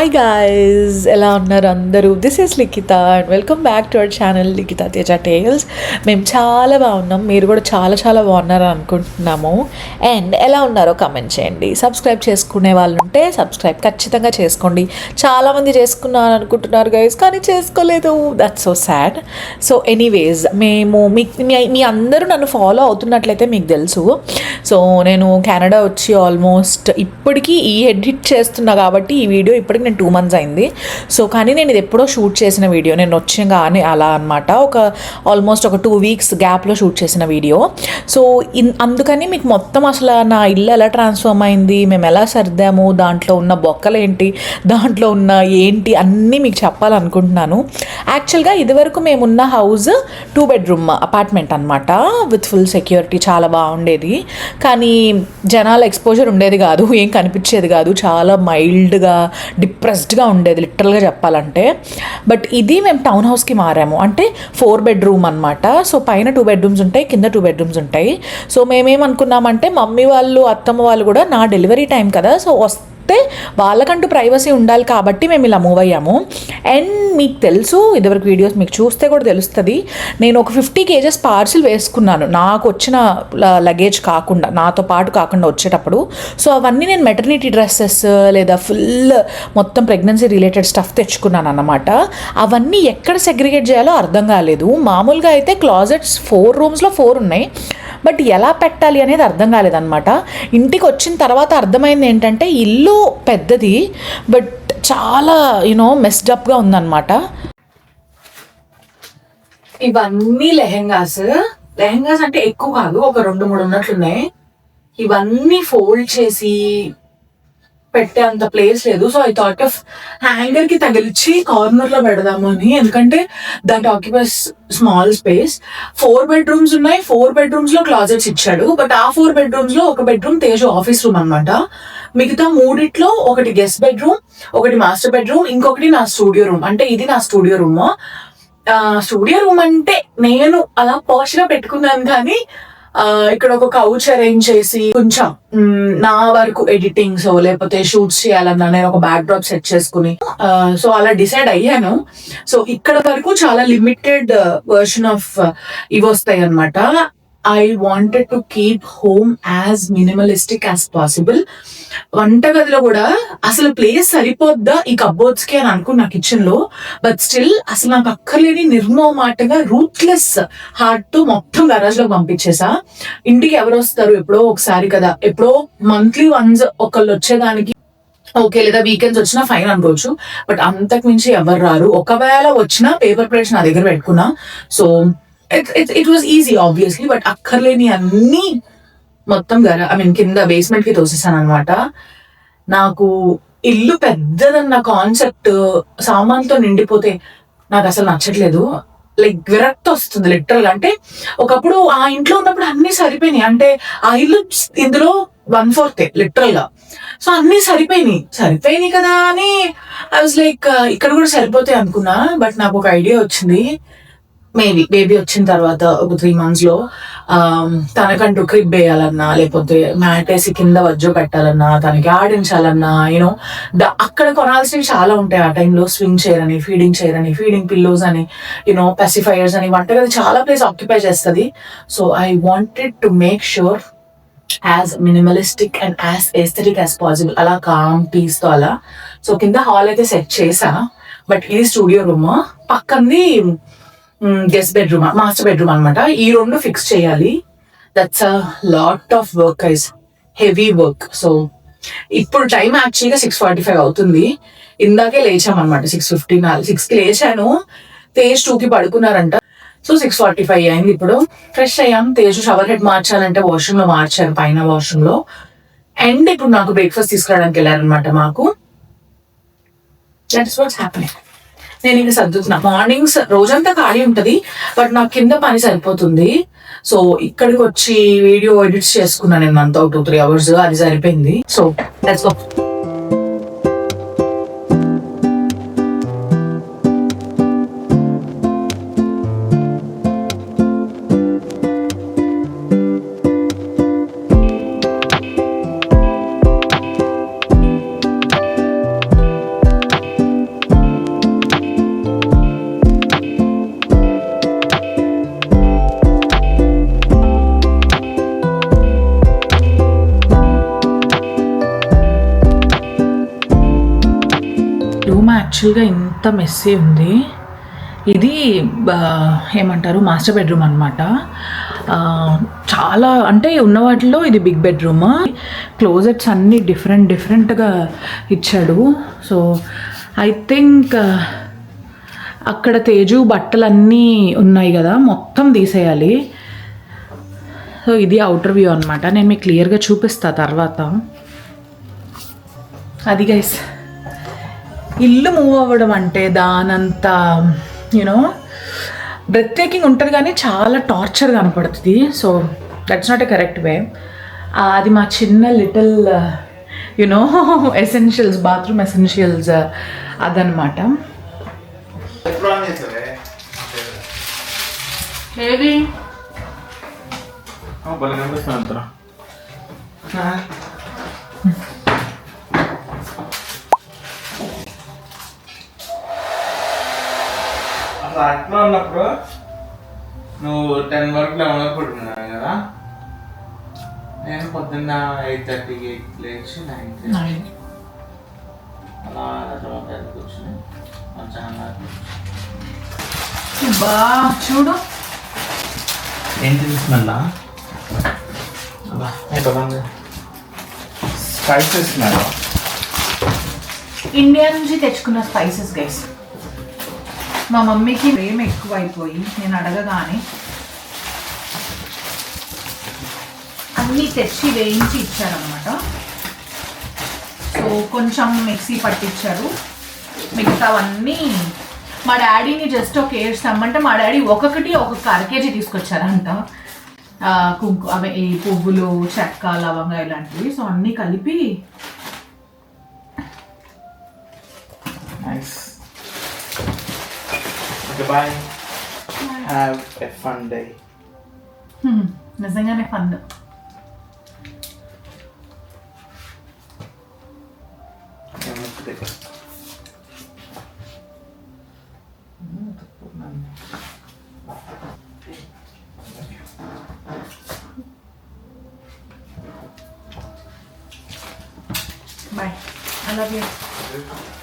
Hi guys ఎలా ఉన్నారు అందరూ? This is Likhita and welcome back to our channel Likhita Teja tales మేము చాలా బాగున్నాం మీరు కూడా చాలా చాలా బాగున్నారు అనుకుంటున్నాము. అండ్ ఎలా ఉన్నారో కమెంట్ చేయండి. సబ్స్క్రైబ్ చేసుకునే వాళ్ళు ఉంటే సబ్స్క్రైబ్ ఖచ్చితంగా చేసుకోండి. చాలామంది చేసుకున్నారు అనుకుంటున్నారు గైస్ కానీ చేసుకోలేదు. That's so sad so anyways మేము మీ మీ- మీ అందరూ నన్ను ఫాలో అవుతున్నట్లయితే మీకు తెలుసు. సో నేను కెనడా వచ్చి ఆల్మోస్ట్ ఇప్పటికీ ఈ ఎడిట్ చేస్తున్నా కాబట్టి ఈ వీడియో ఇప్పటికి నేను టూ మంత్స్ అయింది. సో కానీ నేను ఇది ఎప్పుడో షూట్ చేసిన వీడియో నేను వచ్చగానే అలా అనమాట ఒక ఆల్మోస్ట్ ఒక టూ వీక్స్ గ్యాప్లో షూట్ చేసిన వీడియో సో ఇన్ అందుకని మీకు మొత్తం అసలు నా ఇల్లు ఎలా ట్రాన్స్ఫార్మ్ అయింది? మేము ఎలా సర్దాము? దాంట్లో ఉన్న బొక్కలు ఏంటి దాంట్లో ఉన్న ఏంటి? అన్నీ మీకు చెప్పాలనుకుంటున్నాను. యాక్చువల్గా ఇదివరకు మేమున్న హౌస్ టూ బెడ్రూమ్ అపార్ట్మెంట్ అనమాట విత్ ఫుల్ సెక్యూరిటీ చాలా బాగుండేది. కానీ జనాల ఎక్స్పోజర్ ఉండేది కాదు. ఏం కనిపించేది కాదు. చాలా మైల్డ్గా డిప్రెస్డ్గా ఉండేది లిటరల్గా చెప్పాలంటే. బట్ ఇది మేము టౌన్ హౌస్కి మారాము. అంటే ఫోర్ బెడ్రూమ్ అనమాట సో పైన టూ బెడ్రూమ్స్ ఉంటాయి కింద టూ బెడ్రూమ్స్ ఉంటాయి. సో మేమేమనుకున్నామంటే మమ్మీ వాళ్ళు అత్తమ్మ వాళ్ళు కూడా నా డెలివరీ టైం కదా సో వస్తే వాళ్ళకంటూ ప్రైవసీ ఉండాలి కాబట్టి మేము ఇలా మూవ్ అయ్యాము. అండ్ మీకు తెలుసు ఇదివరకు వీడియోస్ మీకు చూస్తే కూడా తెలుస్తుంది నేను ఒక ఫిఫ్టీ కేజెస్ పార్సిల్ వేసుకున్నాను. నాకు వచ్చిన లగేజ్ కాకుండా నాతో పాటు కాకుండా వచ్చేటప్పుడు. సో అవన్నీ నేను మెటర్నిటీ డ్రెస్సెస్ లేదా ఫుల్ మొత్తం ప్రెగ్నెన్సీ రిలేటెడ్ స్టఫ్ తెచ్చుకున్నాను అన్నమాట. అవన్నీ ఎక్కడ సెగ్రిగేట్ చేయాలో అర్థం కాలేదు. మామూలుగా అయితే క్లాజెట్స్ ఫోర్ రూమ్స్లో ఫోర్ ఉన్నాయి. బట్ ఎలా పెట్టాలి అనేది అర్థం కాలేదన్నమాట. ఇంటికి వచ్చిన తర్వాత అర్థమైంది ఏంటంటే ఇల్లు పెద్దది బట్ చాలా యూనో మెస్డప్గా ఉందన్నమాట. ఇవన్నీ లెహెంగాస్. లెహెంగాస్ అంటే ఎక్కువ కాదు ఒక రెండు మూడు ఉన్నట్లున్నాయి. ఇవన్నీ ఫోల్డ్ చేసి పెట్టే అంత ప్లేస్ లేదు. సో ఐ థాట్ ఆఫ్ హ్యాంగర్కి తగిలిచ్చి కార్నర్లో పెడదాము అని. ఎందుకంటే that occupies small space four bedrooms ఉన్నాయి. ఫోర్ బెడ్రూమ్స్లో క్లాజెట్స్ ఇచ్చాడు. బట్ ఆ ఫోర్ బెడ్రూమ్స్లో ఒక బెడ్రూమ్ తేజు ఆఫీస్ రూమ్ అన్నమాట. మిగతా మూడిట్లో ఒకటి గెస్ట్ బెడ్రూమ్ ఒకటి మాస్టర్ బెడ్రూమ్ ఇంకొకటి నా స్టూడియో రూమ్ అంటే ఇది నా స్టూడియో రూమ్ స్టూడియో రూమ్ అంటే నేను అలా పోషగా పెట్టుకున్నాను కానీ ఇక్కడ ఒక కౌచ్ అరేంజ్ చేసి కొంచెం నా వరకు ఎడిటింగ్స్ లేకపోతే షూట్స్ చేయాలన్నా నేను ఒక బ్యాక్ డ్రాప్ సెట్ చేసుకుని సో అలా డిసైడ్ అయ్యాను. సో ఇక్కడ వరకు చాలా లిమిటెడ్ వర్షన్ ఆఫ్ ఇవి వస్తాయి అనమాట I wanted to keep home as minimalistic as possible వంటగదిలో కూడా అసలు ప్లేస్ సరిపోద్దా ఈ కబోర్డ్స్కి అని అనుకున్నా కిచెన్లో. బట్ స్టిల్ అసలు నాకు అక్కర్లేని నిర్మోమాటగా రూత్లెస్ హార్ట్తో మొత్తం గరాజ్లో పంపించేసా. ఇంటికి ఎవరు వస్తారు? ఎప్పుడో ఒకసారి కదా. ఎప్పుడో మంత్లీ వన్స్ ఒకళ్ళు వచ్చేదానికి ఓకే లేదా వీకెండ్స్ వచ్చినా ఫైన్ అనుకోవచ్చు. బట్ అంతకు మించి ఎవరు రారు. ఒకవేళ వచ్చినా పేపర్ ప్లేట్స్ నా దగ్గర పెట్టుకున్నా. So it it it was easy obviously but అక్కర్లేని అన్ని మొత్తం గర ఐ మీన్ కింద బేస్మెంట్కి తోసేసాను అనమాట నాకు ఇల్లు పెద్దదన్న కాన్సెప్ట్ సామాన్తో నిండిపోతే నాకు అసలు నచ్చట్లేదు. లైక్ విరక్తి వస్తుంది లిటరల్ అంటే ఒకప్పుడు ఆ ఇంట్లో ఉన్నప్పుడు అన్ని సరిపోయినాయి. అంటే ఆ ఇల్లు ఇందులో వన్ ఫోర్త్ లిటరల్గా. సో అన్ని సరిపోయినాయి. సరిపోయినాయి కదా అని ఐ వాజ్ లైక్ ఇక్కడ కూడా సరిపోతాయి అనుకున్నా. బట్ నాకు ఒక ఐడియా వచ్చింది. మేబీ బేబీ వచ్చిన తర్వాత ఒక త్రీ మంత్స్లో um, తనకంటూ క్రిప్ వేయాలన్నా లేకపోతే మ్యాట్ వేసి కింద వజ్జో పెట్టాలన్నా తనకి ఆడించాలన్నా యూనో అక్కడ కొనాల్సినవి చాలా ఉంటాయి ఆ టైంలో స్వింగ్ చైర్ అని ఫీడింగ్ చైర్ అని ఫీడింగ్ పిల్లోస్ అని యూనో పెసిఫైయర్స్ అని వంటగది చాలా ప్లేస్ ఆక్యుపై చేస్తుంది. So I wanted to make sure as minimalistic and as aesthetic as possible అలా కామ్ పీస్తో అలా. సో కింద హాల్ అయితే సెట్ చేసా. బట్ ఇది స్టూడియో రూమ్ పక్కంది గెస్ట్ బెడ్రూమ్ మాస్టర్ బెడ్రూమ్ అనమాట ఈ రెండు ఫిక్స్ చేయాలి. That's a lot of work is heavy work so ఇప్పుడు టైం యాక్చువల్గా సిక్స్ ఫార్టీ ఫైవ్ అవుతుంది. ఇందాకే లేచామన్నమాట సిక్స్ ఫిఫ్టీన్ సిక్స్కి లేచాను. తేజ్ టూకి పడుకున్నారంట. సో సిక్స్ ఫార్టీ ఫైవ్ అయింది ఇప్పుడు. ఫ్రెష్ అయ్యాం. తేజు షవర్ హెడ్ మార్చాలంటే వాష్రూమ్లో మార్చారు పైన వాష్రూమ్లో అండ్ ఇప్పుడు నాకు బ్రేక్ఫాస్ట్ తీసుకురావడానికి వెళ్ళారనమాట మాకు. దట్ ఇస్ వాట్స్ హ్యాపెనింగ్ నేను ఇంకా సర్దుతున్నా. మార్నింగ్స్ రోజంతా ఖాళీ ఉంటది బట్ నాకు కింద పని సరిపోతుంది. సో ఇక్కడికి వచ్చి వీడియో ఎడిట్స్ చేసుకున్నాను నేను అంతా టూ త్రీ అవర్స్ అది సరిపోయింది. సో దట్స్ మొత్తం ఎస్సీ మెస్సీ ఉంది. ఇది ఏమంటారు మాస్టర్ బెడ్రూమ్ అనమాట చాలా అంటే ఉన్న వాటిలో ఇది బిగ్ బెడ్రూమ్. క్లోజెట్స్ అన్నీ డిఫరెంట్ డిఫరెంట్గా ఇచ్చాడు. సో ఐ థింక్ అక్కడ తేజు బట్టలన్నీ ఉన్నాయి కదా మొత్తం తీసేయాలి. సో ఇది అవుటర్ వ్యూ అనమాట నేను మీకు క్లియర్గా చూపిస్తా తర్వాత. అది గైస్ ఇల్లు మూవ్ అవ్వడం అంటే దానంత యూనో బ్రెత్ టేకింగ్ ఉంటుంది కానీ చాలా టార్చర్ కనపడుతుంది. So that's not a correct way అది మా చిన్న little you know essentials bathroom essentials అదనమాట ఏది? అట్లా ఉన్నప్పుడు నువ్వు టెన్ వరకు లెవెన్ వరకు పడుకున్నావు కదా? నేను పొద్దున్న ఎయిట్ థర్టీకి లేచి నైన్ అలా తర్వాత కూర్చుని మంచిగా బా చూడు. ఏంటి స్మెల్ స్పైసెస్ ఇండియా నుంచి తెచ్చుకున్న స్పైసెస్ గైస్ మా మమ్మీకి ప్రేమ ఎక్కువైపోయి నేను అడగగానే అన్నీ తెచ్చి వేయించి ఇచ్చారనమాట సో కొంచెం మిక్సీ పట్టించారు మిగతావన్నీ మా డాడీని జస్ట్ ఒక ఏడ్స్ తెమ్మంటే మా డాడీ ఒక్కొక్కటి ఒక్కొక్క అర కేజీ తీసుకొచ్చారంట. కుంకు అవి ఈ పువ్వులు చెక్క లవంగా ఇలాంటివి. సో అన్నీ కలిపి Goodbye. Have a fun day. Hmm. Naza nga nefanda. Bye. I love you.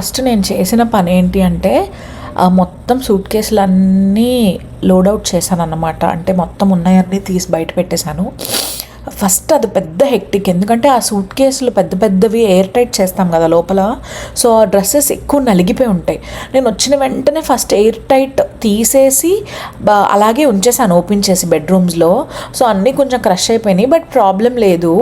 First నేను చేసిన పని ఏంటి అంటే మొత్తం సూట్ కేసులన్నీ లోడ్ అవుట్ చేశాను అన్నమాట అంటే మొత్తం ఉన్నాయన్నీ తీసి బయట పెట్టేశాను. ఫస్ట్ అది పెద్ద హెక్టిక్. ఎందుకంటే ఆ సూట్ కేసులు పెద్ద పెద్దవి ఎయిర్ టైట్ చేస్తాం కదా లోపల. సో ఆ డ్రెస్సెస్ ఎక్కువ నలిగిపోయి ఉంటాయి. నేను వచ్చిన వెంటనే ఫస్ట్ ఎయిర్ టైట్ తీసేసి అలాగే ఉంచేసాను ఓపెన్ చేసి బెడ్రూమ్స్లో. సో అన్నీ కొంచెం క్రష్ అయిపోయినాయి. బట్ ప్రాబ్లం లేదు.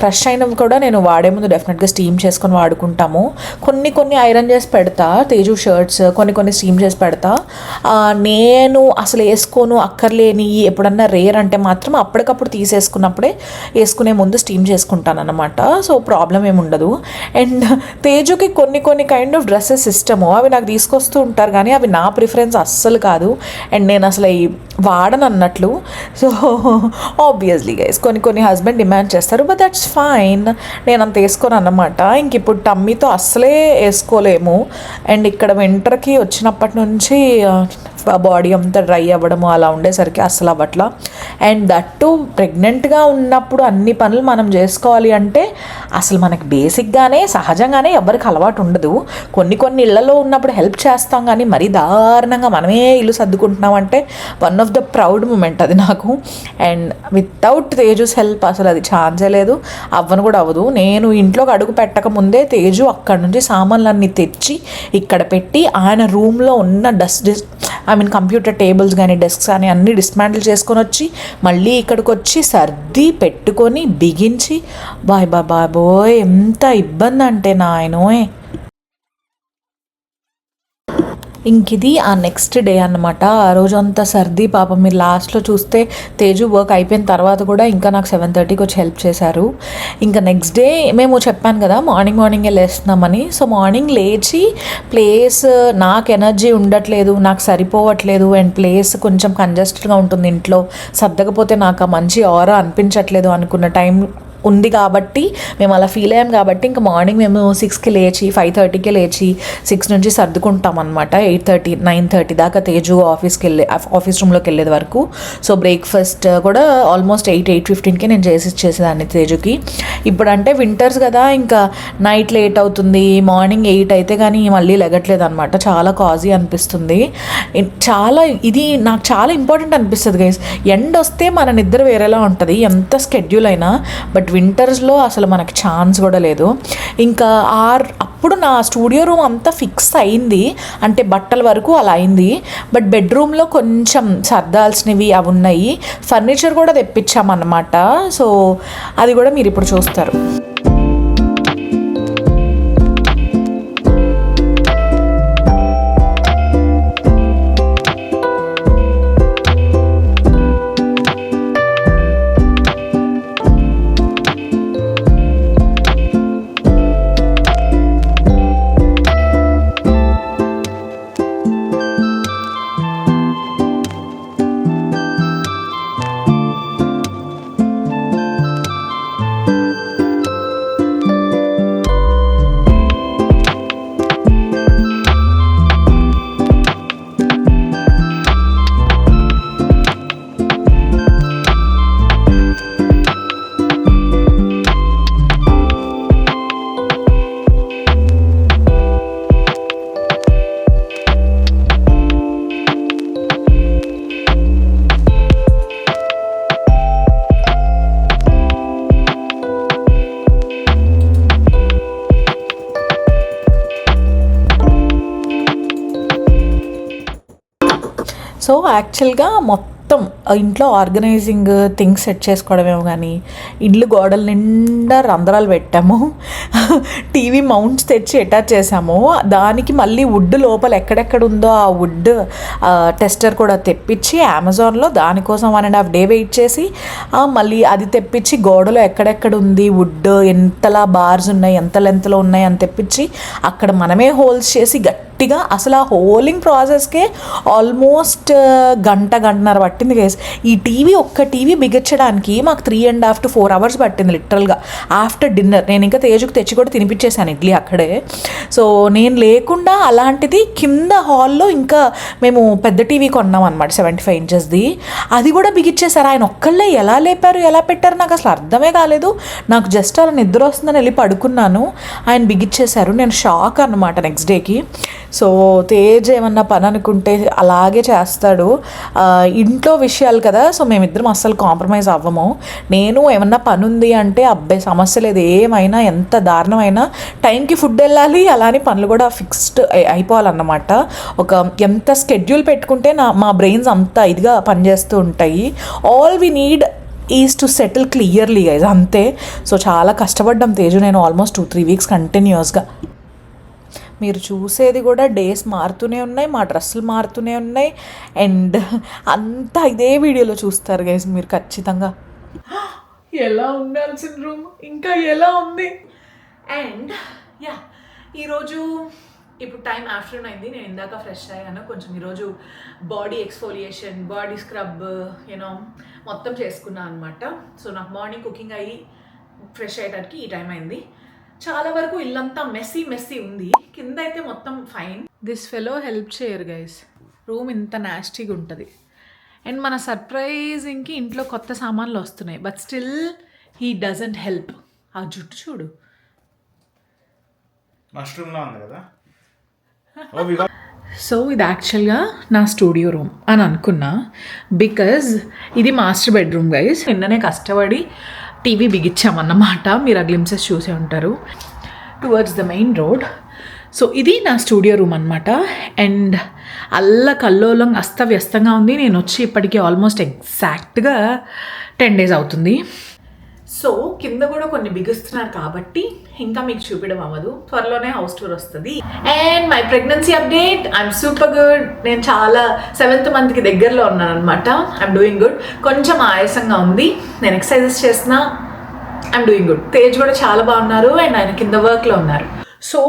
క్రష్ అయినవి కూడా నేను వాడే ముందు డెఫినెట్గా స్టీమ్ చేసుకొని వాడుకుంటాము. కొన్ని కొన్ని ఐరన్ చేసి పెడతా. తేజు షర్ట్స్ కొన్ని కొన్ని స్టీమ్ చేసి పెడతా. నేను అసలు వేసుకోను అక్కర్లేని ఎప్పుడన్నా రేర్ అంటే మాత్రం అప్పటికప్పుడు తీసేసుకున్నప్పుడే వేసుకునే ముందు స్టీమ్ చేసుకుంటాను అనమాట సో ప్రాబ్లం ఏమి ఉండదు. అండ్ తేజుకి కొన్ని కొన్ని కైండ్ ఆఫ్ డ్రెస్సెస్ ఇష్టము. అవి నాకు తీసుకొస్తూ ఉంటారు కానీ అవి నా ప్రిఫరెన్స్ అస్సలు కాదు. అండ్ నేను అసలు ఈ వాడను అన్నట్లు సో ఆబ్వియస్లీ గైస్ కొన్ని కొన్ని హస్బెండ్ డిమాండ్ చేస్తారు బట్ దట్స్ ఫైన్ నేను అంత వేసుకోను అన్నమాట ఇంక ఇప్పుడు టమ్మీతో అస్సలే వేసుకోలేము. అండ్ ఇక్కడ వింటర్కి వచ్చినప్పటి నుంచి బాడీ అంతా డ్రై అవ్వడము అలా ఉండేసరికి అస్సలు అవ్వట్లా. అండ్ దట్ టు ప్రెగ్నెంట్గా ఉన్నప్పుడు అన్ని పనులు మనం చేసుకోవాలి అంటే అసలు మనకి బేసిక్గానే సహజంగానే ఎవరికి అలవాటు ఉండదు. కొన్ని కొన్ని ఇళ్ళలో ఉన్నప్పుడు హెల్ప్ చేస్తాం కానీ మరీ దారుణంగా మనమే ఇల్లు సర్దుకుంటున్నాం అంటే one of the proud moment అది నాకు. అండ్ వితౌట్ తేజుస్ హెల్ప్ అసలు అది ఛాన్సే లేదు. అవ్వను కూడా అవ్వదు. నేను ఇంట్లోకి అడుగు పెట్టక ముందే తేజు అక్కడ నుంచి సామాన్లన్నీ తెచ్చి ఇక్కడ పెట్టి ఆయన రూమ్లో ఉన్న dust I mean computer tables కానీ డెస్క్స్ కానీ అన్నీ డిస్మాంటిల్ చేసుకొని వచ్చి మళ్ళీ ఇక్కడికి వచ్చి సర్ది పెట్టుకొని బిగించి బాయ్ బాయ్ బాబోయ్ ఎంత ఇబ్బంది అంటే నాయనోయ్. ఇంక ఇది ఆ నెక్స్ట్ డే అన్నమాట. ఆ రోజు అంతా సర్ది పాపం మీరు లాస్ట్లో చూస్తే తేజు వర్క్ అయిపోయిన తర్వాత కూడా ఇంకా నాకు సెవెన్ థర్టీకి వచ్చి హెల్ప్ చేశారు. ఇంకా నెక్స్ట్ డే మేము చెప్పాను కదా మార్నింగ్ మార్నింగే లేస్తున్నామని. సో మార్నింగ్ లేచి ప్లేస్ నాకు ఎనర్జీ ఉండట్లేదు నాకు సరిపోవట్లేదు అండ్ ప్లేస్ కొంచెం కంజెస్టెడ్గా ఉంటుంది ఇంట్లో. సర్దకపోతే నాకు ఆ మంచి ఆరా అనిపించట్లేదు అనుకున్న టైం ఉంది కాబట్టి మేము అలా ఫీల్ అయ్యాం కాబట్టి ఇంకా మార్నింగ్ మేము సిక్స్కి లేచి ఫైవ్ థర్టీకి లేచి సిక్స్ నుంచి సర్దుకుంటాం అనమాట ఎయిట్ థర్టీ నైన్ థర్టీ దాకా తేజు ఆఫీస్కి వెళ్ళే ఆఫీస్ రూమ్లోకి వెళ్ళేది వరకు. సో బ్రేక్ఫాస్ట్ కూడా ఆల్మోస్ట్ ఎయిట్ ఎయిట్ ఫిఫ్టీన్కి నేను చేసి ఇచ్చేసేదాన్ని తేజుకి. ఇప్పుడు అంటే వింటర్స్ కదా ఇంకా నైట్ లేట్ అవుతుంది మార్నింగ్ ఎయిట్ అయితే కానీ మళ్ళీ లెగట్లేదు అనమాట చాలా కాజీ అనిపిస్తుంది. చాలా ఇది నాకు చాలా ఇంపార్టెంట్ అనిపిస్తుంది గైస్ ఎండ్ వస్తే మన నిద్ర వేరేలా ఉంటుంది ఎంత స్కెడ్యూల్ అయినా. బట్ వింటర్స్లో అసలు మనకు ఛాన్స్ కూడా లేదు. ఇంకా ఆర్ అప్పుడు నా స్టూడియో రూమ్ అంతా ఫిక్స్ అయింది. అంటే బట్టల వరకు అలా అయింది. బట్ బెడ్రూమ్లో కొంచెం సర్దాల్సినవి అవి ఉన్నాయి. ఫర్నిచర్ కూడా తెప్పించామన్నమాట. సో అది కూడా మీరు ఇప్పుడు చూస్తారు. యాక్చువల్గా మొత్తం ఇంట్లో ఆర్గనైజింగ్ థింగ్స్ సెట్ చేసుకోవడమేమో కానీ ఇల్లు గోడల నిండా రంధ్రాలు పెట్టాము. టీవీ మౌంట్స్ తెచ్చి అటాచ్ చేసాము దానికి మళ్ళీ వుడ్ లోపల ఎక్కడెక్కడ ఉందో ఆ వుడ్ టెస్టర్ కూడా తెప్పించి అమెజాన్లో దానికోసం one and half day wait చేసి మళ్ళీ అది తెప్పించి గోడలో ఎక్కడెక్కడ ఉంది వుడ్ ఎంతలా బార్స్ ఉన్నాయి ఎంత లెంత్లో ఉన్నాయి అని తెప్పించి అక్కడ మనమే హోల్స్ చేసి గట్టి గట్టిగా అసలు ఆ హోలింగ్ ప్రాసెస్కే ఆల్మోస్ట్ గంట గంటన్నర పట్టింది గైస్ ఈ టీవీ ఒక్క టీవీ బిగించడానికి మాకు three and half to four hours పట్టింది లిటరల్గా ఆఫ్టర్ డిన్నర్ నేను ఇంకా తేజుకు తెచ్చి కూడా తినిపించేశాను ఇడ్లీ అక్కడే. సో నేను లేకుండా అలాంటిది కింద హాల్లో ఇంకా మేము పెద్ద టీవీ కొన్నాం అనమాట సెవెంటీ ఫైవ్ ఇంచెస్ది అది కూడా బిగించేశారు ఆయన ఒక్కళ్ళే ఎలా లేపారు ఎలా పెట్టారు నాకు అసలు అర్థమే కాలేదు. నాకు జస్ట్ అలా నిద్ర వస్తుందని వెళ్ళి పడుకున్నాను. ఆయన బిగించేశారు నేను షాక్ అనమాట నెక్స్ట్ డేకి సో తేజ్ ఏమన్నా పని అనుకుంటే అలాగే చేస్తాడు. ఇంట్లో విషయాలు కదా సో మేమిద్దరం అస్సలు కాంప్రమైజ్ అవ్వము. నేను ఏమన్నా పని ఉంది అంటే అబ్బాయి సమస్య లేదు ఏమైనా ఎంత దారుణమైనా టైంకి ఫుడ్ వెళ్ళాలి అలానే పనులు కూడా ఫిక్స్డ్ అయిపోవాలన్నమాట. ఒక ఎంత స్కెడ్యూల్ పెట్టుకుంటే నా మా బ్రెయిన్స్ అంత ఇదిగా పనిచేస్తూ ఉంటాయి. All we need is to settle clearly guys అంతే. సో చాలా కష్టపడ్డాం తేజు నేను ఆల్మోస్ట్ టూ త్రీ వీక్స్ కంటిన్యూస్గా. మీరు చూసేది కూడా డేస్ మారుతూనే ఉన్నాయి మా డ్రెస్సులు మారుతూనే ఉన్నాయి. అండ్ అంతా ఇదే వీడియోలో చూస్తారు గైస్ మీరు ఖచ్చితంగా. ఎలా ఉండాల్సిన రూమ్? ఇంకా ఎలా ఉంది? అండ్ యా ఈరోజు ఇప్పుడు టైం ఆఫ్టర్నూన్ అయింది నేను ఇందాక ఫ్రెష్ అయ్యాను. కొంచెం ఈరోజు body exfoliation body scrub you know మొత్తం చేసుకున్నాను అనమాట సో నాకు మార్నింగ్ కుకింగ్ అయ్యి ఫ్రెష్ అయ్యేటప్పటికి ఈ టైం అయింది. చాలా వరకు ఇల్లంతా మెస్సీ మెస్సీ ఉంది. కింద అయితే మొత్తం ఫైన్. దిస్ ఫెలో హెల్ప్ చేయరు గైస్ రూమ్ ఇంత నాస్టీగా ఉంటుంది. అండ్ మన సర్ప్రైజింగ్కి ఇంట్లో కొత్త సామాన్లు వస్తున్నాయి. But still he doesn't help ఆ జుట్టు చూడు. మష్రూమ్ లా ఉంది కదా? ఓ వివా సో ఇది యాక్చువల్గా నా స్టూడియో రూమ్ అని అనుకున్నా. బికాజ్ ఇది మాస్టర్ బెడ్రూమ్ గైస్ నిన్ననే కష్టపడి టీవీ బిగించామన్నమాట. మీరు ఆ గ్లిమ్సెస్ చూసే ఉంటారు. Towards the main road so ఇది నా స్టూడియో రూమ్ అనమాట అండ్ అల్ల కల్లోలం అస్తవ్యస్తంగా ఉంది. నేను వచ్చి ఇప్పటికీ ఆల్మోస్ట్ ఎగ్జాక్ట్గా టెన్ డేస్ అవుతుంది. సో కింద కూడా కొన్ని బిగుస్తున్నారు కాబట్టి ఇంకా మీకు చూపించడం అవ్వదు. త్వరలోనే హౌస్ టూర్ వస్తుంది. And my pregnancy update I'm super good నేను చాలా సెవెంత్ మంత్కి దగ్గరలో ఉన్నాను అనమాట ఐఎమ్ డూయింగ్ గుడ్ కొంచెం ఆయాసంగా ఉంది. నేను ఎక్సర్సైజెస్ చేసిన ఐఎమ్ డూయింగ్ గుడ్ తేజ్ కూడా చాలా బాగున్నారు అండ్ ఆయన కింద వర్క్లో ఉన్నారు. సో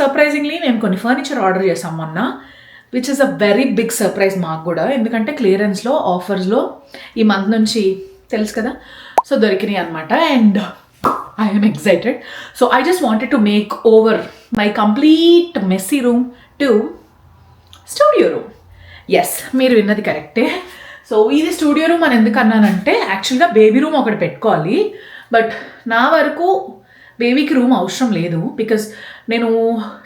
సర్ప్రైజింగ్లీ మేము కొన్ని ఫర్నిచర్ ఆర్డర్ చేసాం మొన్న which is a very big surprise మాకు కూడా. ఎందుకంటే క్లియరెన్స్లో ఆఫర్స్లో ఈ మంత్ నుంచి తెలుసు కదా? సో దొరికినాయి అనమాట and I'm excited so I just wanted to make over my complete messy room to studio room yes మీరు విన్నది కరెక్టే సో ఇది స్టూడియో రూమ్ అని ఎందుకు అన్నానంటే యాక్చువల్గా బేబీ రూమ్ ఒకటి పెట్టుకోవాలి. బట్ నా వరకు బేబీకి రూమ్ అవసరం లేదు. బికాస్ నేను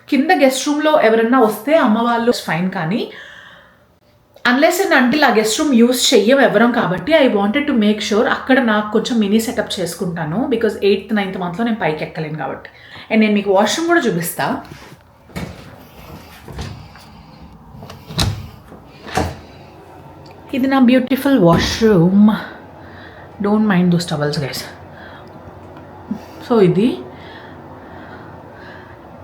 కింద గెస్ట్ రూమ్లో ఎవరన్నా వస్తే అమ్మ వాళ్ళు ఫైన్ కానీ అన్లెస్ అండ్ అంటిల్ ఆ గెస్ట్ రూమ్ యూస్ చెయ్యం ఎవరం కాబట్టి I wanted to make sure అక్కడ నాకు కొంచెం మినీ సెటప్ చేసుకుంటాను బికాజ్ ఎయిత్ నైన్త్ మంత్లో నేను పైకి ఎక్కలేను కాబట్టి. అండ్ నేను మీకు వాష్రూమ్ కూడా చూపిస్తా. ఇది నా beautiful washroom don't mind those towels guys so ఇది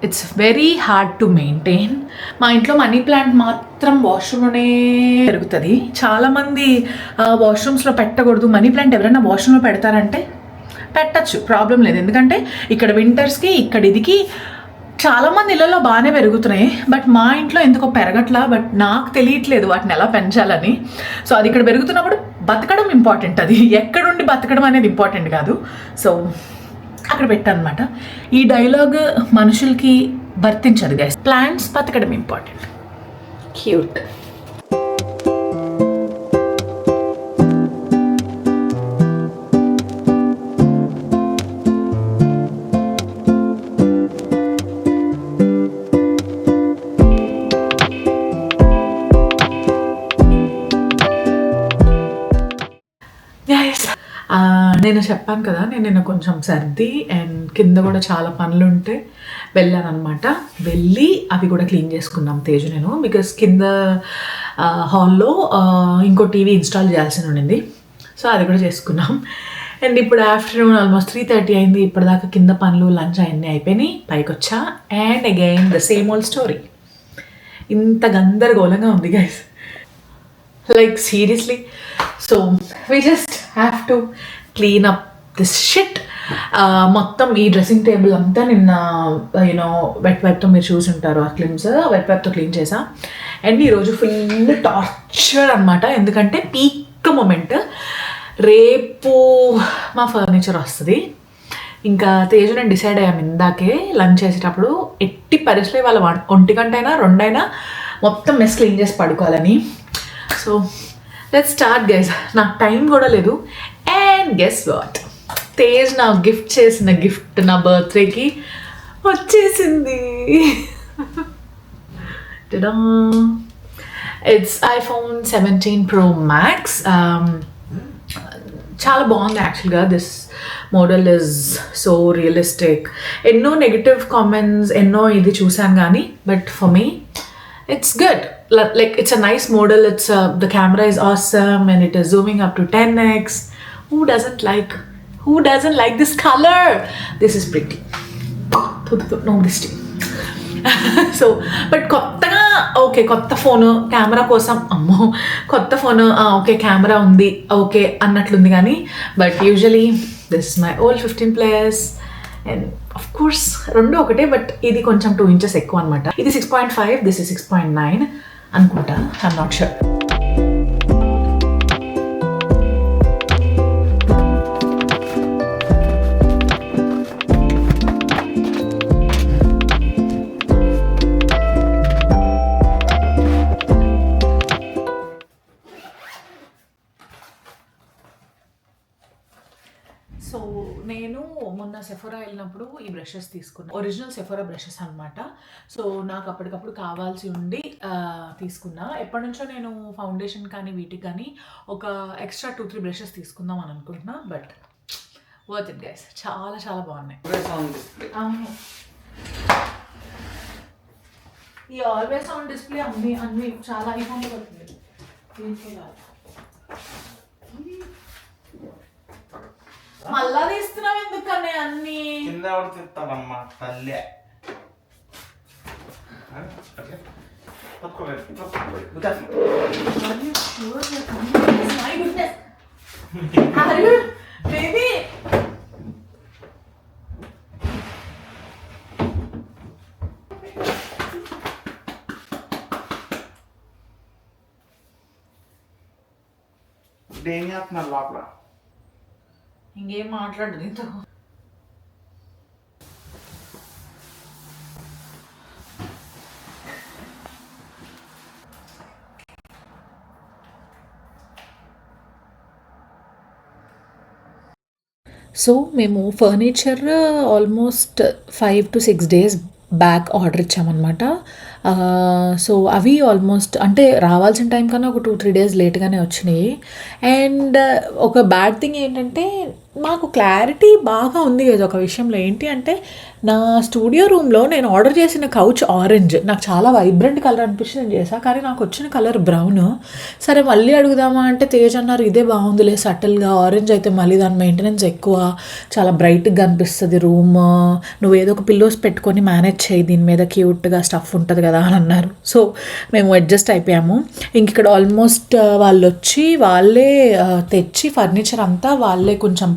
it's very hard to maintain మా ఇంట్లో మనీ ప్లాంట్ మాత్రం వాష్రూమ్లోనే పెరుగుతుంది. చాలామంది వాష్రూమ్స్లో పెట్టకూడదు. మనీ ప్లాంట్ ఎవరైనా వాష్రూమ్లో పెడతారంటే పెట్టచ్చు. ప్రాబ్లం లేదు. ఎందుకంటే ఇక్కడ వింటర్స్కి ఇక్కడ ఇదికి చాలామంది ఇళ్ళలో బాగానే పెరుగుతున్నాయి. బట్ మా ఇంట్లో ఎందుకో పెరగట్లా? బట్ నాకు తెలియట్లేదు వాటిని ఎలా పెంచాలని. సో అది ఇక్కడ పెరుగుతున్నప్పుడు బతకడం ఇంపార్టెంట్ అది. ఎక్కడుండి బతకడం అనేది ఇంపార్టెంట్ కాదు. సో అక్కడ పెట్టానమాట ఈ డైలాగ్ మనుషులకి వర్తించదు గైస్ ప్లాంట్స్ బతకడం ఇంపార్టెంట్ క్యూట్ చెప్పాను కదా నేను నిన్న కొంచెం సర్ది అండ్ కింద కూడా చాలా పనులు ఉంటే వెళ్ళాను అనమాట వెళ్ళి అవి కూడా క్లీన్ చేసుకున్నాం తేజు నేను బికాస్ కింద హాల్లో ఇంకో టీవీ ఇన్స్టాల్ చేయాల్సి ఉండింది. సో అది కూడా చేసుకున్నాం. అండ్ ఇప్పుడు ఆఫ్టర్నూన్ ఆల్మోస్ట్ త్రీ థర్టీ అయింది. ఇప్పటిదాకా కింద పనులు లంచ్ అవన్నీ అయిపోయినాయి. పైకి వచ్చా and again the same old story ఇంత గందరగోళంగా ఉంది guys like seriously so we just have to clean up this shit మొత్తం ఈ డ్రెస్సింగ్ టేబుల్ అంతా నిన్న యూనో వెట్ వైప్తో మీరు చూసి ఉంటారు ఆ క్లిమ్స్ వెట్ వైప్తో క్లీన్ చేసా. అండ్ ఈరోజు ఫుల్ టార్చర్ అనమాట ఎందుకంటే పీక్ మూమెంట్ రేపు మా ఫర్నిచర్ వస్తుంది. ఇంకా తేజు నేను డిసైడ్ అయ్యాం ఇందాకే లంచ్ చేసేటప్పుడు. ఎట్టి పరిస్థితులు వాళ్ళ ఒంటి గంట అయినా రెండైనా మొత్తం మెస్ క్లీన్ చేసి పడుకోవాలని. సో లెట్ స్టార్ట్ గైస్ నాకు టైం కూడా లేదు. అండ్ గెస్ వాట్ తేజ్ నా గిఫ్ట్ చేసిన గిఫ్ట్ నా బర్త్డేకి వచ్చేసింది it's iPhone seventeen pro max Um, చాలా బాగుంది యాక్చువల్గా this model is so realistic ఎన్నో నెగిటివ్ కామెంట్స్ ఎన్నో ఇది చూసాను కానీ but for me it's good like it's a nice model it's the camera is awesome and it is zooming up to ten X who doesn't like who doesn't like this colour this is pretty. No mistake so but కొత్తగా okay కొత్త phone camera కోసం అమ్మో కొత్త phone okay camera ఉంది okay అన్నట్లుంది కానీ but usually this my old fifteen players and of course రెండు ఒకటే బట్ ఇది కొంచెం టూ ఇంచెస్ ఎక్కువ అనమాట ఇది six point five this is six point nine అనుకుంటా ఐఎమ్ నాట్ షూర్ బ్రషెస్ తీసుకున్నాను ఒరిజినల్ సెఫోరా బ్రషెస్ అనమాట సో నాకు అప్పటికప్పుడు కావాల్సి ఉండి తీసుకున్నా. ఎప్పటి నుంచో నేను ఫౌండేషన్ కానీ వీటికి కానీ ఒక ఎక్స్ట్రా టూ త్రీ బ్రషెస్ తీసుకుందాం అని అనుకుంటున్నా. బట్ వర్త్ ఇట్ గైస్ చాలా చాలా బాగున్నాయి. అవును. ఈ ఆల్వేస్ ఆన్ డిస్ప్లే అన్ని అన్ని చాలా ఐఫోన్లో పడుతుంది. దీంట్లో. మళ్ళా తీస్తున్నావు ఎందుకనే అన్ని? కింద ఎవరు తిస్తాడమ్మా తల్లి. baby? ఏం చేస్తున్నారు లోపల? ఇంకేం మాట్లాడు నీతో సో మేము furniture almost five to six days back order ఇచ్చామన్నమాట. Uh, so అవి ఆల్మోస్ట్ అంటే రావాల్సిన టైం కన్నా ఒక టూ త్రీ డేస్ లేట్గానే వచ్చినాయి. అండ్ uh, ఒక బ్యాడ్ థింగ్ ఏంటంటే మాకు క్లారిటీ బాగా ఉంది కదా ఒక విషయంలో. ఏంటి అంటే నా స్టూడియో రూమ్లో నేను ఆర్డర్ చేసిన కౌచ్ ఆరెంజ్ నాకు చాలా వైబ్రెంట్ కలర్ అనిపించి నేను చేసా. కానీ నాకు వచ్చిన కలర్ బ్రౌన్ సరే మళ్ళీ అడుగుదామా అంటే తేజ్ అన్నారు ఇదే బాగుందిలే సటిల్గా ఆరెంజ్ అయితే మళ్ళీ దాని మెయింటెనెన్స్ ఎక్కువ. చాలా బ్రైట్గా అనిపిస్తుంది రూమ్ నువ్వు ఏదో ఒక పిల్లోస్ పెట్టుకొని మేనేజ్ చేయి దీని మీద క్యూట్గా స్టఫ్ ఉంటుంది కదా అని అన్నారు. సో మేము అడ్జస్ట్ అయిపోయాము. ఇంక ఇక్కడ ఆల్మోస్ట్ వాళ్ళు వచ్చి వాళ్ళే తెచ్చి ఫర్నిచర్ అంతా వాళ్ళే కొంచెం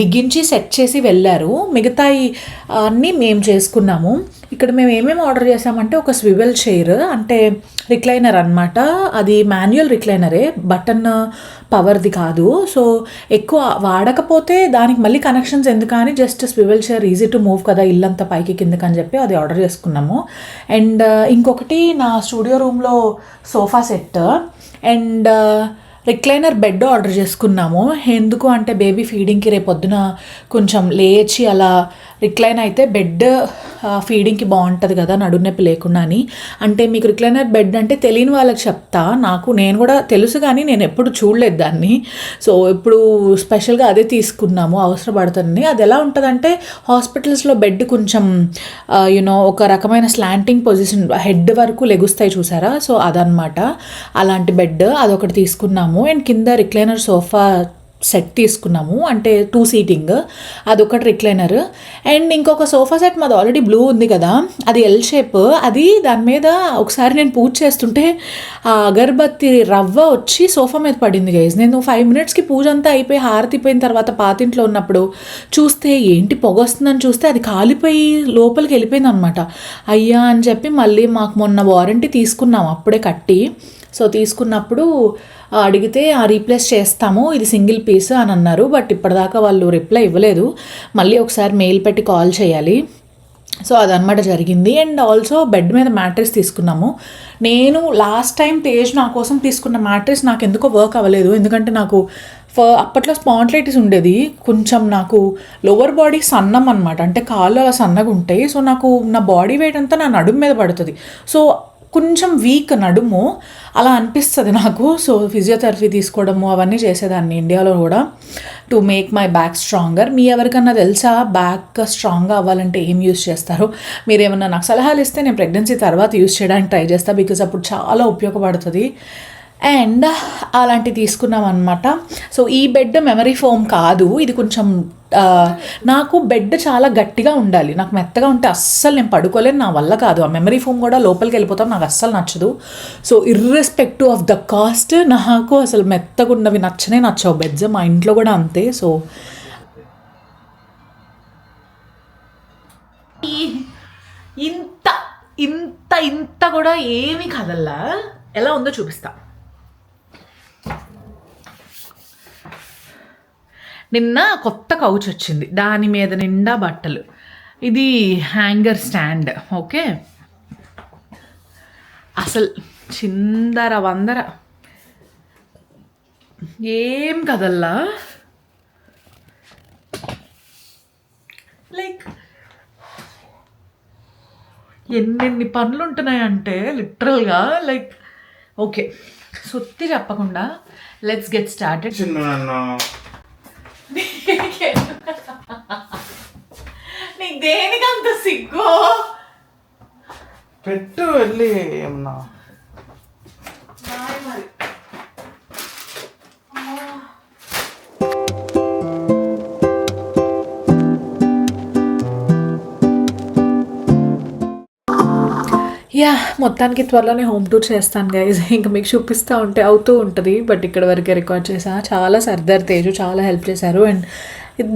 బిగించి సెట్ చేసి వెళ్ళారు. మిగతాయి అన్నీ మేము చేసుకున్నాము. ఇక్కడ మేము ఏమేమి ఆర్డర్ చేసామంటే ఒక స్వివెల్ చైర్ అంటే రిక్లైనర్ అనమాట అది మాన్యువల్ రిక్లైనరే బటన్ పవర్ది కాదు. సో ఎక్కువ వాడకపోతే దానికి మళ్ళీ కనెక్షన్స్ ఎందుకని just swivel chair easy to move కదా ఇల్లంతా పైకి కిందకి అని చెప్పి అది ఆర్డర్ చేసుకున్నాము. అండ్ ఇంకొకటి నా స్టూడియో రూమ్లో sofa set and recliner bed order చేసుకున్నాము. ఎందుకు అంటే బేబీ ఫీడింగ్కి రేపొద్దున కొంచెం లేచి అలా రిక్లైన్ అయితే బెడ్ ఫీడింగ్కి బాగుంటుంది కదా నడునొప్పి లేకుండా అని అంటే మీకు రిక్లైనర్ బెడ్ అంటే తెలియని వాళ్ళకి చెప్తా. నాకు నేను కూడా తెలుసు కానీ నేను ఎప్పుడు చూడలేదు దాన్ని. సో ఇప్పుడు స్పెషల్గా అదే తీసుకున్నాము అవసరపడుతుంది. అది ఎలా ఉంటుందంటే హాస్పిటల్స్లో బెడ్ కొంచెం యూనో ఒక రకమైన స్లాంటింగ్ పొజిషన్ హెడ్ వరకు లెగుస్తాయి చూసారా? సో అదనమాట అలాంటి బెడ్ అదొకటి తీసుకున్నాము. అండ్ కింద రిక్లైనర్ సోఫా సెట్ తీసుకున్నాము. అంటే టూ సీటింగ్ అదొకటి రిక్లైనర్ అండ్ ఇంకొక సోఫా సెట్ మాది ఆల్రెడీ బ్లూ ఉంది కదా. అది ఎల్ షేప్ అది దాని మీద ఒకసారి నేను పూజ చేస్తుంటే ఆ అగరబత్తి రవ్వ వచ్చి సోఫా మీద పడింది గైజ్ నేను ఫైవ్ మినిట్స్కి పూజ అంతా అయిపోయి హారతిపోయిన తర్వాత పాతింట్లో ఉన్నప్పుడు చూస్తే ఏంటి పొగ వస్తుందని చూస్తే అది కాలిపోయి లోపలికి వెళ్ళిపోయింది అనమాట అయ్యా అని చెప్పి మళ్ళీ మాకు మొన్న వారంటీ తీసుకున్నాం అప్పుడే కట్టి. సో తీసుకున్నప్పుడు అడిగితే ఆ రీప్లేస్ చేస్తాము ఇది సింగిల్ పీస్ అని అన్నారు. బట్ ఇప్పటిదాకా వాళ్ళు రిప్లై ఇవ్వలేదు. మళ్ళీ ఒకసారి మెయిల్ పెట్టి కాల్ చేయాలి. సో అదనమాట జరిగింది. అండ్ ఆల్సో బెడ్ మీద మ్యాట్రెస్ తీసుకున్నాము. నేను లాస్ట్ టైం తేజ్ నా కోసం తీసుకున్న మ్యాట్రెస్ నాకు ఎందుకో వర్క్ అవ్వలేదు. ఎందుకంటే నాకు ఫ అప్పట్లో స్పాంట్లైటిస్ ఉండేది. కొంచెం నాకు లోవర్ బాడీ సన్నం అనమాట అంటే కాళ్ళు అలా సన్నగా ఉంటాయి సో నాకు నా బాడీ వెయిట్ అంతా నా నడుము మీద పడుతుంది. సో కొంచెం వీక్ నడుము. అలా అనిపిస్తుంది నాకు. సో ఫిజియోథెరపీ తీసుకోవడము అవన్నీ చేసేదాన్ని ఇండియాలో కూడా. To make my back stronger మీ ఎవరికన్నా తెలుసా? బ్యాక్ స్ట్రాంగ్గా అవ్వాలంటే ఏం యూస్ చేస్తారు? మీరు ఏమన్నా నాకు సలహాలు ఇస్తే నేను ప్రెగ్నెన్సీ తర్వాత యూస్ చేయడానికి ట్రై చేస్తాను బికాజ్ అప్పుడు చాలా ఉపయోగపడుతుంది. అండ్ అలాంటివి తీసుకున్నాం అనమాట సో ఈ బెడ్ మెమరీ ఫోమ్ కాదు. ఇది కొంచెం నాకు బెడ్ చాలా గట్టిగా ఉండాలి. నాకు మెత్తగా ఉంటే అస్సలు నేను పడుకోలేను. నా వల్ల కాదు. ఆ మెమరీ ఫోమ్ కూడా లోపలికి వెళ్ళిపోతాం. నాకు అస్సలు నచ్చదు. So irrespective of the cost నాకు అసలు మెత్తగా ఉన్నవి నచ్చనే నచ్చవు. బెడ్స్ మా ఇంట్లో కూడా అంతే. సో ఇంత ఇంత ఇంత కూడా ఏమీ కదల్లా? ఎలా ఉందో చూపిస్తాను నిన్న కొత్త కౌచ్ వచ్చింది. దాని మీద నిండా బట్టలు. ఇది హ్యాంగర్ స్టాండ్. ఓకే? అసలు చిందర వందర. ఏం కదల్లా లైక్ ఎన్నెన్ని పనులు ఉంటున్నాయంటే లిటరల్గా లైక్ ఓకే. సుత్తి చెప్పకుండా లెట్స్ గెట్ స్టార్టెడ్. చిన్న నీకు దేనికి అంత సిగ్గు? పెట్టు వెళ్ళి ఏమన్నా. యా మొత్తానికి త్వరలోనే హోమ్ టూర్ చేస్తాను గైజ్ ఇంకా మీకు చూపిస్తూ ఉంటే అవుతూ ఉంటుంది బట్ ఇక్కడ వరకే రికార్డ్ చేసా. చాలా సర్దార్ తేజు చాలా హెల్ప్ చేశారు. And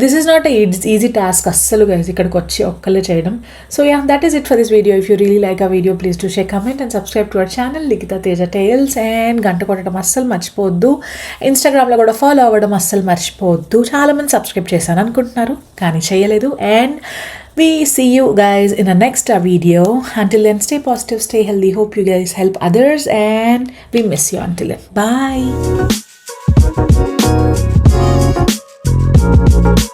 this is not easy task అస్సలు గైజ్ ఇక్కడికి వచ్చి ఒక్కళ్ళే చేయడం. So yeah that is it for this video if you really like ఆ video please to share comment and subscribe to our channel Likhita Teja tales and గంట కొట్టడం అస్సలు మర్చిపోవద్దు ఇన్స్టాగ్రామ్లో కూడా ఫాలో అవ్వడం అస్సలు మర్చిపోవద్దు చాలామంది సబ్స్క్రైబ్ చేశాను అనుకుంటున్నారు కానీ చేయలేదు. And we see you guys in the next video. Until then stay positive stay healthy. Hope you guys help others and we miss you. Until then bye. Thank you.